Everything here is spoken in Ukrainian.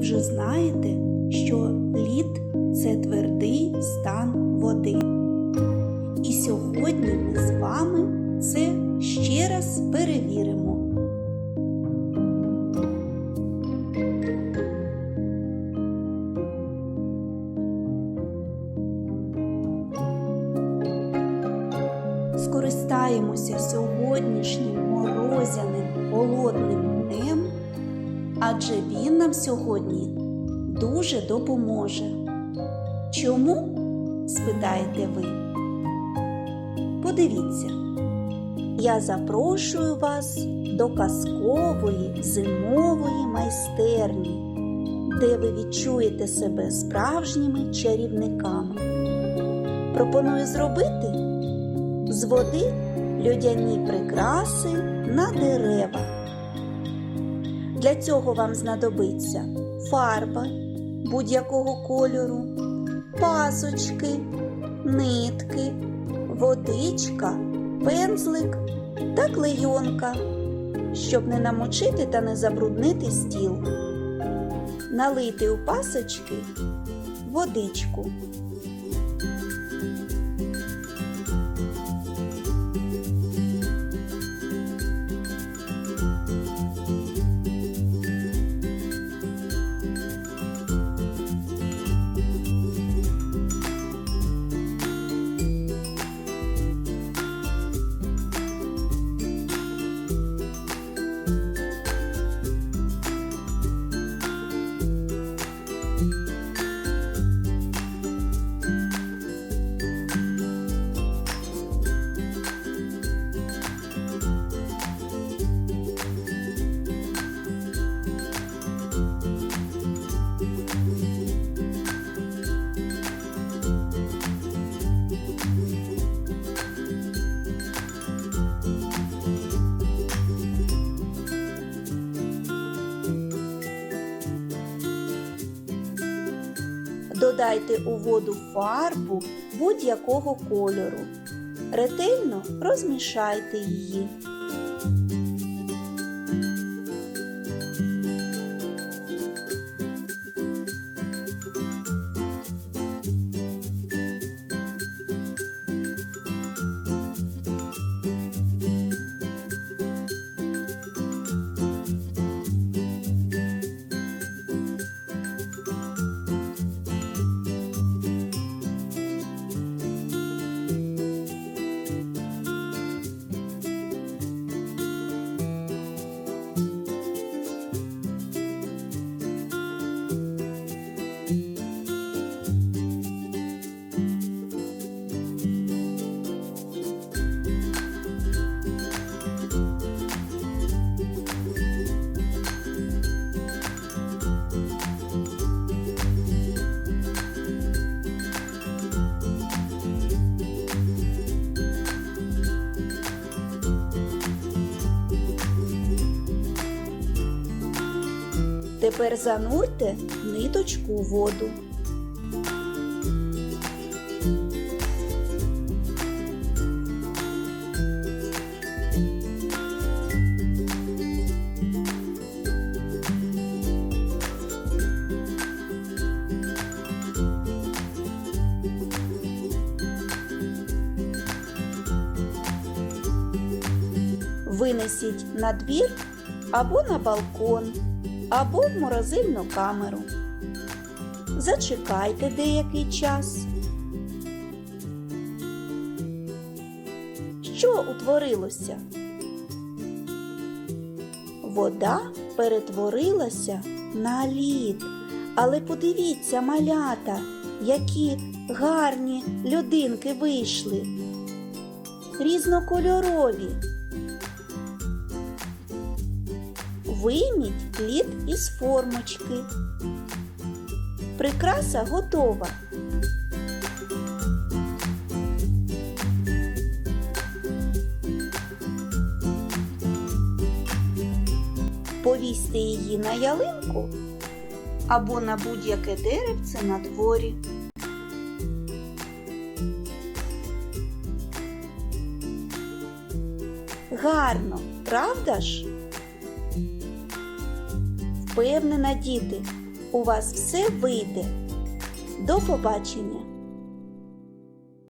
вже знаєте, що лід це твердий стан води. І сьогодні ми з вами це ще раз перевіримо. Скористаємося сьогоднішнім морозяним холодним днем адже він нам сьогодні дуже допоможе. Чому? спитаєте ви. Подивіться, я запрошую вас до казкової зимової майстерні, де ви відчуєте себе справжніми чарівниками. Пропоную зробити з води льодяні прикраси на дерева. Для цього вам знадобиться фарба будь-якого кольору, пасочки, нитки, водичка, пензлик та клейонка, щоб не намочити та не забруднити стіл. Налити у пасочки водичку. Додайте у воду фарбу будь-якого кольору. Ретельно розмішайте її. Тепер занурте ниточку у воду. Винесіть на двір або на балкон або в морозильну камеру. Зачекайте деякий час. Що утворилося? Вода перетворилася на лід. Але подивіться, малята, які гарні людинки вийшли. Різнокольорові. Вийміть лід із формочки. Прикраса готова. Повісьте її на ялинку або на будь-яке деревце на дворі. Гарно, правда ж? Впевнена, діти, у вас все вийде. До побачення!